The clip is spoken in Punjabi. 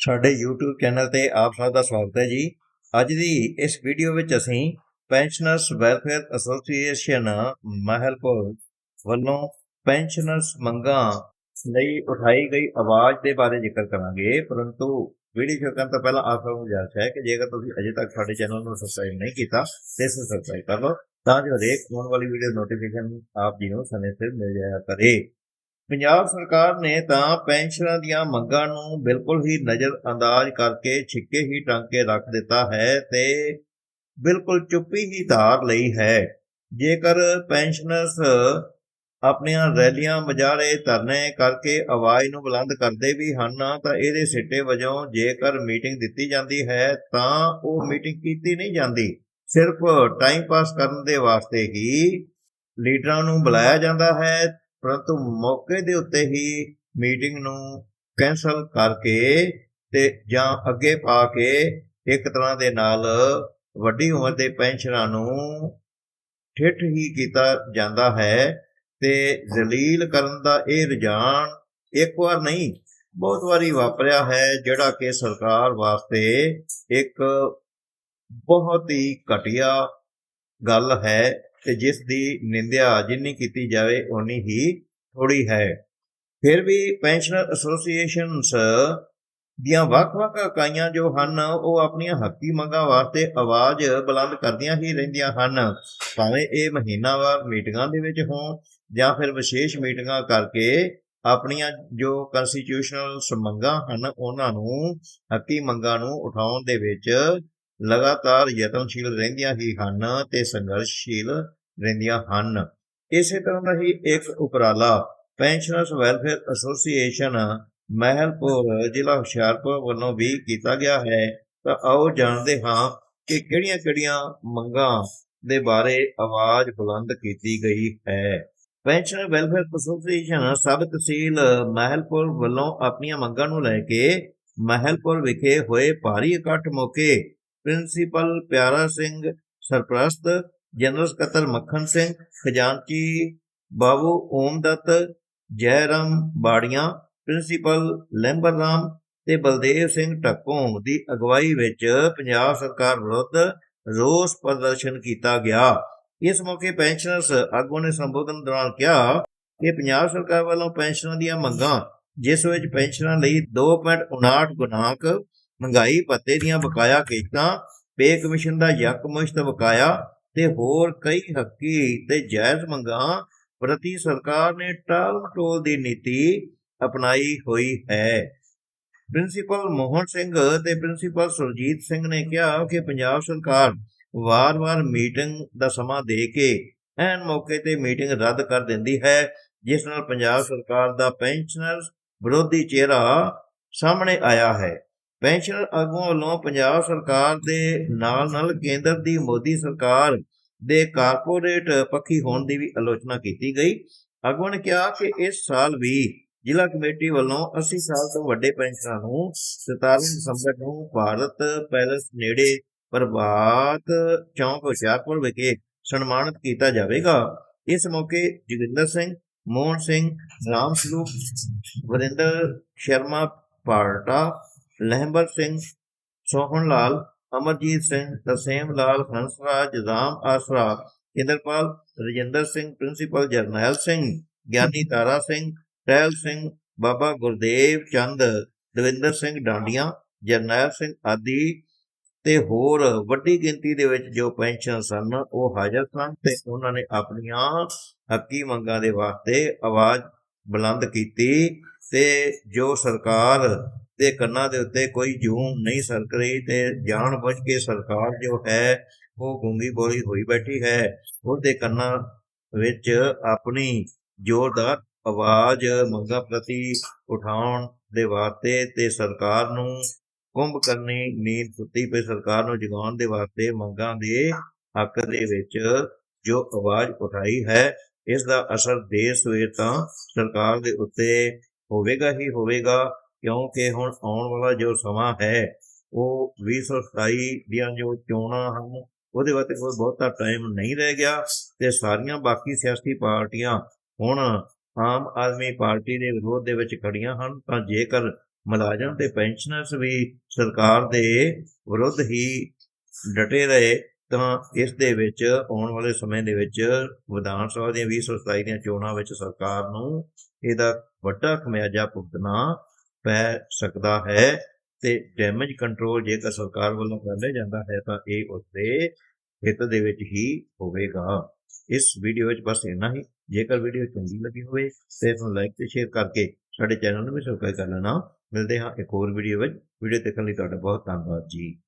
ਸਾਡੇ YouTube ਚੈਨਲ ਤੇ ਆਪ ਸਭ ਦਾ ਸਵਾਗਤ ਹੈ ਜੀ। ਅੱਜ ਦੀ ਇਸ ਵੀਡੀਓ ਵਿੱਚ ਅਸੀਂ ਪੈਨਸ਼ਨਰਸ ਵੈਲਫੇਅਰ ਐਸੋਸੀਏਸ਼ਨ ਮਹਿਲਪੁਰ ਵੱਲੋਂ ਪੈਨਸ਼ਨਰਸ ਮੰਗਾਂ ਲਈ ਉਠਾਈ ਗਈ ਆਵਾਜ਼ ਦੇ ਬਾਰੇ ਜ਼ਿਕਰ ਕਰਾਂਗੇ। ਪਰੰਤੂ ਵੀਡੀਓ ਸ਼ੁਰੂ ਕਰਨ ਤੋਂ ਪਹਿਲਾਂ ਆਪ ਸਭ ਨੂੰ ਗੁਜ਼ਾਰਿਸ਼ ਹੈ ਕਿ ਜੇਕਰ ਤੁਸੀਂ ਅਜੇ ਤੱਕ ਸਾਡੇ ਚੈਨਲ ਨੂੰ ਸਬਸਕ੍ਰਾਈਬ ਨਹੀਂ ਕੀਤਾ, ਤੇ ਇਸਨੂੰ ਸਬਸਕ੍ਰਾਈਬ ਕਰ ਲਓ, ਤਾਂ ਜੋ ਹਰੇਕ ਆਉਣ ਵਾਲੀ ਵੀਡੀਓ ਨੋਟੀਫਿਕੇਸ਼ਨ ਆਪ ਜੀ ਨੂੰ ਸਮੇਂ ਸਿਰ ਮਿਲ ਜਾਇਆ ਕਰੇ। ਪੰਜਾਬ ਸਰਕਾਰ ਨੇ ਤਾਂ ਪੈਨਸ਼ਨਰਾਂ ਦੀਆਂ ਮੰਗਾਂ ਨੂੰ ਬਿਲਕੁਲ ਹੀ ਨਜ਼ਰ ਅੰਦਾਜ਼ ਕਰਕੇ ਛਿੱਕੇ ਹੀ ਟੰਗ ਕੇ ਰੱਖ ਦਿੱਤਾ ਹੈ ਤੇ ਬਿਲਕੁਲ ਚੁੱਪੀ ਹੀ ਧਾਰ ਲਈ ਹੈ। ਜੇਕਰ ਪੈਨਸ਼ਨਰਸ ਆਪਣੀਆਂ ਰੈਲੀਆਂ ਮਜਾਰੇ ਧਰਨੇ ਕਰਕੇ ਆਵਾਜ਼ ਨੂੰ ਬੁਲੰਦ ਕਰਦੇ ਵੀ ਹਨ ਤਾਂ ਇਹਦੇ ਸਿੱਟੇ ਵਜੋਂ ਜੇਕਰ ਮੀਟਿੰਗ ਦਿੱਤੀ ਜਾਂਦੀ ਹੈ, ਤਾਂ ਉਹ ਮੀਟਿੰਗ ਕੀਤੀ ਨਹੀਂ ਜਾਂਦੀ। ਸਿਰਫ ਟਾਈਮ ਪਾਸ ਕਰਨ ਦੇ ਵਾਸਤੇ ਹੀ ਲੀਡਰਾਂ ਨੂੰ ਬੁਲਾਇਆ ਜਾਂਦਾ ਹੈ ਪਰੰਤੂ ਮੌਕੇ ਦੇ ਉੱਤੇ ਹੀ ਮੀਟਿੰਗ ਨੂੰ ਕੈਨਸਲ ਕਰਕੇ ਤੇ ਜਾਂ ਅੱਗੇ ਪਾ ਕੇ ਇੱਕ ਤਰ੍ਹਾਂ ਦੇ ਨਾਲ ਵੱਡੀ ਉਮਰ ਦੇ ਪੈਨਸ਼ਨਰਾਂ ਨੂੰ ਠਿੱਠ ਹੀ ਕੀਤਾ ਜਾਂਦਾ ਹੈ ਤੇ ਜ਼ਲੀਲ ਕਰਨ ਦਾ ਇਹ ਰੁਝਾਨ ਇੱਕ ਵਾਰ ਨਹੀਂ, ਬਹੁਤ ਵਾਰੀ ਵਾਪਰਿਆ ਹੈ, ਜਿਹੜਾ ਕਿ ਸਰਕਾਰ ਵਾਸਤੇ ਇੱਕ ਬਹੁਤ ਹੀ ਘਟੀਆ ਗੱਲ ਹੈ। ਤੇ ਜਿਸ ਦੀ ਨਿੰਦਿਆ ਜਿੰਨੀ ਕੀਤੀ ਜਾਵੇ, ਓਨੀ ਹੀ ਥੋੜੀ ਹੈ। ਫਿਰ ਵੀ ਪੈਨਸ਼ਨਰ ਐਸੋਸੀਏਸ਼ਨਸ ਦੀਆਂ ਵੱਖ-ਵੱਖ ਇਕਾਈਆਂ ਜੋ ਹਨ, ਉਹ ਆਪਣੀਆਂ ਹੱਕੀ ਮੰਗਾਂ ਵਾਸਤੇ ਆਵਾਜ਼ ਬੁਲੰਦ ਕਰਦੀਆਂ ਹੀ ਰਹਿੰਦੀਆਂ ਹਨ। ਭਾਵੇਂ ਇਹ ਮਹੀਨਾਵਾਰ ਮੀਟਿੰਗਾਂ ਦੇ ਵਿੱਚ ਹੋਣ, ਜਾਂ ਫਿਰ ਵਿਸ਼ੇਸ਼ ਮੀਟਿੰਗਾਂ ਕਰਕੇ ਆਪਣੀਆਂ ਜੋ ਕਨਸਟੀਟਿਊਸ਼ਨਲ ਮੰਗਾਂ ਹਨ, ਉਹਨਾਂ ਨੂੰ ਹੱਕੀ ਮੰਗਾਂ ਨੂੰ ਉਠਾਉਣ ਦੇ ਵਿੱਚ ਲਗਾਤਾਰ ਯਤਨਸ਼ੀਲ ਰਹਿੰਦੀਆਂ ਹੀ ਹਨ ਤੇ ਸੰਘਰਸ਼ਸ਼ੀਲ ਰਹਿੰਦੀਆਂ ਹਨ। ਇਸੇ ਤਰ੍ਹਾਂ ਦਾ ਹੀ ਇੱਕ ਉਪਰਾਲਾ ਪੈਨਸ਼ਨਰਸ ਵੈਲਫੇਅਰ ਐਸੋਸੀਏਸ਼ਨ ਮਹਿਲਪੁਰ, ਜ਼ਿਲ੍ਹਾ ਹੁਸ਼ਿਆਰਪੁਰ ਵੱਲੋਂ ਵੀ ਕੀਤਾ ਗਿਆ ਹੈ। ਤਾਂ ਆਓ ਜਾਣਦੇ ਹਾਂ ਕਿ ਕਿਹੜੀਆਂ-ਕਿਹੜੀਆਂ ਮੰਗਾਂ ਦੇ ਬਾਰੇ ਆਵਾਜ਼ ਬੁਲੰਦ ਕੀਤੀ ਗਈ ਹੈ। Pensioner welfare association sub tehsil Mahilpur ਵੱਲੋਂ ਆਪਣੀਆਂ ਮੰਗਾਂ ਨੂੰ ਲੈ ਕੇ ਮਹਿਲਪੁਰ ਵਿਖੇ ਹੋਏ ਭਾਰੀ ਇਕੱਠ ਮੌਕੇ ਪ੍ਰਿੰਸੀਪਲ ਪਿਆਰਾ ਸਿੰਘ, ਸਰਪ੍ਰਸਤ, ਜਨਰਲ ਸਕੱਤਰ ਮੱਖਣ ਸਿੰਘ, ਖਜ਼ਾਨਚੀ ਬਾਬੂ ਓਮਦੱਤ ਜੈਰਾਮ ਬਾੜੀਆਂ, ਪ੍ਰਿੰਸੀਪਲ ਲੈਂਬਰ ਰਾਮ ਤੇ ਬਲਦੇਵ ਸਿੰਘ ਟੱਕੋਂ ਦੀ ਅਗਵਾਈ ਵਿੱਚ ਪੰਜਾਬ ਸਰਕਾਰ ਵਿਰੁੱਧ ਰੋਸ ਪ੍ਰਦਰਸ਼ਨ ਕੀਤਾ ਗਿਆ। ਇਸ ਮੌਕੇ ਪੈਨਸ਼ਨਰਸ ਆਗੂ ਨੇ ਸੰਬੋਧਨ ਦੌਰਾਨ ਕਿਹਾ ਕਿ ਪੰਜਾਬ ਸਰਕਾਰ ਵੱਲੋਂ ਪੈਨਸ਼ਨਾਂ ਦੀਆਂ ਮੰਗਾਂ, ਜਿਸ ਵਿੱਚ ਪੈਨਸ਼ਨਾਂ ਲਈ 2.59 ਗੁਣਾਂਕ ਮਹਿੰਗਾਈ ਭੱਤੇ ਦੀਆਂ ਬਕਾਇਆ ਕਿਸ਼ਤਾਂ ਪੇ ਕਮਿਸ਼ਨ ਦਾ ਯਕਮੁਸ਼ਤ ਬਕਾਇਆ ਤੇ ਹੋਰ ਕਈ ਹੱਕੀ ਤੇ ਜਾਇਜ਼ ਮੰਗਾਂ ਪ੍ਰਤੀ ਸਰਕਾਰ ਨੇ ਟਾਲ ਟੋਲ ਦੀ ਨੀਤੀ ਅਪਣਾਈ ਹੋਈ ਹੈ। ਪ੍ਰਿੰਸੀਪਲ ਮੋਹਨ ਸਿੰਘ ਤੇ ਪ੍ਰਿੰਸੀਪਲ ਸੁਰਜੀਤ ਸਿੰਘ ਨੇ ਕਿਹਾ ਕਿ ਪੰਜਾਬ ਸਰਕਾਰ ਵਾਰ-ਵਾਰ ਮੀਟਿੰਗ ਦਾ ਸਮਾਂ ਦੇ ਕੇ ਐਨ ਮੌਕੇ ਤੇ ਮੀਟਿੰਗ ਰੱਦ ਕਰ ਦਿੰਦੀ ਹੈ, ਜਿਸ ਨਾਲ ਪੰਜਾਬ ਸਰਕਾਰ ਦਾ ਪੈਨਸ਼ਨਰ ਵਿਰੋਧੀ ਚਿਹਰਾ ਸਾਹਮਣੇ ਆਇਆ ਹੈ। ਪੈਨਸ਼ਨਰ ਆਗੂਆਂ ਵੱਲੋਂ ਪੰਜਾਬ ਸਰਕਾਰ ਦੇ ਨਾਲ-ਨਾਲ ਕੇਂਦਰ ਦੀ ਮੋਦੀ ਸਰਕਾਰ ਦੇ ਕਾਰਪੋਰੇਟ ਪੱਖੀ ਹੋਣ ਦੀ ਵੀ ਆਲੋਚਨਾ ਕੀਤੀ ਗਈ। ਆਗੂਆਂ ਨੇ ਕਿਹਾ ਕਿ ਇਸ ਸਾਲ ਵੀ ਜ਼ਿਲ੍ਹਾ ਕਮੇਟੀ ਵੱਲੋਂ 80 ਸਾਲ ਤੋਂ ਵੱਡੇ ਪੈਨਸ਼ਨਰਾਂ ਨੂੰ 17 ਦਸੰਬਰ ਨੂੰ ਭਾਰਤ ਪੈਲਸ ਨੇੜੇ ਪ੍ਰਭਾਤ ਚੌਂਕ ਹੁਸ਼ਿਆਰਪੁਰ ਵਿਖੇ ਸਨਮਾਨਿਤ ਕੀਤਾ ਜਾਵੇਗਾ। ਇਸ ਮੌਕੇ ਜੋਗਿੰਦਰ ਸਿੰਘ, ਮੋਹਨ ਸਿੰਘ, ਰਾਮ ਸਰੂਪ, ਵਰਿੰਦਰ ਸ਼ਰਮਾ, ਪਾਰਟਾ ਲਹਿਬਰ ਸਿੰਘ, ਸੋਹਣ ਲਾਲ, ਅਮਰਜੀਤ ਸਿੰਘ ਤਸੇਮ ਲਾਲ, ਹੰਸਰਾਜ, ਰਾਮ ਆਸਰਾ ਇੰਦਰਪਾਲ ਰਜਿੰਦਰ ਸਿੰਘ, ਪ੍ਰਿੰਸੀਪਲ ਜਰਨੈਲ ਸਿੰਘ, ਗਿਆਨੀ ਤਾਰਾ ਸਿੰਘ, ਟਹਿਲ ਸਿੰਘ, ਬਾਬਾ ਗੁਰਦੇਵ ਚੰਦ, ਦਵਿੰਦਰ ਸਿੰਘ ਡਾਂਡੀਆਂ, ਜਰਨੈਲ ਸਿੰਘ ਆਦਿ ਤੇ ਹੋਰ ਵੱਡੀ ਗਿਣਤੀ ਦੇ ਵਿੱਚ ਜੋ ਪੈਨਸ਼ਨ ਸਨ, ਉਹ ਹਾਜ਼ਰ ਸਨ ਤੇ ਉਹਨਾਂ ਨੇ ਆਪਣੀਆਂ ਹੱਕੀ ਮੰਗਾਂ ਦੇ ਵਾਸਤੇ ਆਵਾਜ਼ ਬੁਲੰਦ ਕੀਤੀ ਤੇ ਜੋ ਸਰਕਾਰ ਦੇ ਕੰਨਾਂ ਦੇ ਉੱਤੇ ਕੋਈ ਜੂਮ ਨਹੀਂ ਸਰਕ ਰਹੀ ਤੇ ਜਾਣ ਬੁੱਝ ਕੇ ਸਰਕਾਰ ਜੋ ਹੈ, ਉਹ ਗੁੰਗੀ ਬੋਲੀ ਹੋਈ ਬੈਠੀ ਹੈ। ਉਹਦੇ ਕੰਨਾਂ ਵਿੱਚ ਆਪਣੀ ਜ਼ੋਰਦਾਰ ਆਵਾਜ਼ ਮੰਗਾਂ ਪ੍ਰਤੀ ਉਠਾਉਣ ਦੇ ਵਾਸਤੇ ਤੇ ਸਰਕਾਰ ਨੂੰ ਕੁੰਭ ਕਰਨੀ ਨੀਂਦ ਸੁੱਤੀ ਪਈ, ਸਰਕਾਰ ਨੂੰ ਜਗਾਉਣ ਦੇ ਵਾਸਤੇ ਮੰਗਾਂ ਦੇ ਹੱਕ ਦੇ ਵਿੱਚ ਜੋ ਆਵਾਜ਼ ਉਠਾਈ ਹੈ, ਇਸ ਦਾ ਅਸਰ ਦੇਰ ਸਵੇਰ ਤਾਂ ਸਰਕਾਰ ਦੇ ਉੱਤੇ ਹੋਵੇਗਾ ਹੀ ਹੋਵੇਗਾ। ਕਿਉਂਕਿ ਹੁਣ ਆਉਣ ਵਾਲਾ ਜੋ ਸਮਾਂ ਹੈ, ਉਹ 2027 ਦੀਆਂ ਜੋ ਚੋਣਾਂ ਹਨ, ਉਹਦੇ ਵਾਸਤੇ ਕੋਈ ਬਹੁਤਾ ਟਾਈਮ ਨਹੀਂ ਰਹਿ ਗਿਆ ਤੇ ਸਾਰੀਆਂ ਬਾਕੀ ਸਿਆਸੀ ਪਾਰਟੀਆਂ ਹੁਣ ਆਮ ਆਦਮੀ ਪਾਰਟੀ ਦੇ ਵਿਰੋਧ ਦੇ ਵਿੱਚ ਖੜੀਆਂ ਹਨ, ਤਾਂ ਜੇਕਰ ਮੁਲਾਜ਼ਮ ਤੇ ਪੈਨਸ਼ਨਰਸ ਵੀ ਸਰਕਾਰ ਦੇ ਵਿਰੁੱਧ ਹੀ ਡਟੇ ਰਹੇ, ਤਾਂ ਇਸ ਦੇ ਵਿੱਚ ਆਉਣ ਵਾਲੇ ਸਮੇਂ ਦੇ ਵਿੱਚ ਵਿਧਾਨ ਸਭਾ ਦੀਆਂ 2027 ਦੀਆਂ ਚੋਣਾਂ ਵਿੱਚ ਸਰਕਾਰ ਨੂੰ ਇਹਦਾ ਵੱਡਾ ਖਮਿਆਜਾ ਭੁਗਤਣਾ ਪੈ ਸਕਦਾ ਹੈ ਤੇ ਡੈਮੇਜ ਕੰਟਰੋਲ ਜੇਕਰ ਸਰਕਾਰ ਵੱਲੋਂ ਕਰ ਲਿਆ ਜਾਂਦਾ ਹੈ ਤਾਂ ਇਹ ਉਸਦੇ ਹਿੱਤ ਦੇ ਵਿੱਚ ਹੀ ਹੋਵੇਗਾ। ਇਸ ਵੀਡੀਓ ਵਿੱਚ ਬਸ ਇੰਨਾ ਹੀ। ਜੇਕਰ ਵੀਡੀਓ ਚੰਗੀ ਲੱਗੀ ਹੋਵੇ ਤੇ ਇਸ ਨੂੰ ਲਾਈਕ ਤੇ ਸ਼ੇਅਰ ਕਰਕੇ ਸਾਡੇ ਚੈਨਲ ਨੂੰ ਵੀ ਸਬਸਕ੍ਰਾਈਬ ਕਰ ਲੈਣਾ। ਮਿਲਦੇ ਹਾਂ ਇੱਕ ਹੋਰ ਵੀਡੀਓ ਵਿੱਚ। ਵੀਡੀਓ ਦੇਖਣ ਲਈ ਤੁਹਾਡਾ ਬਹੁਤ ਧੰਨਵਾਦ ਜੀ।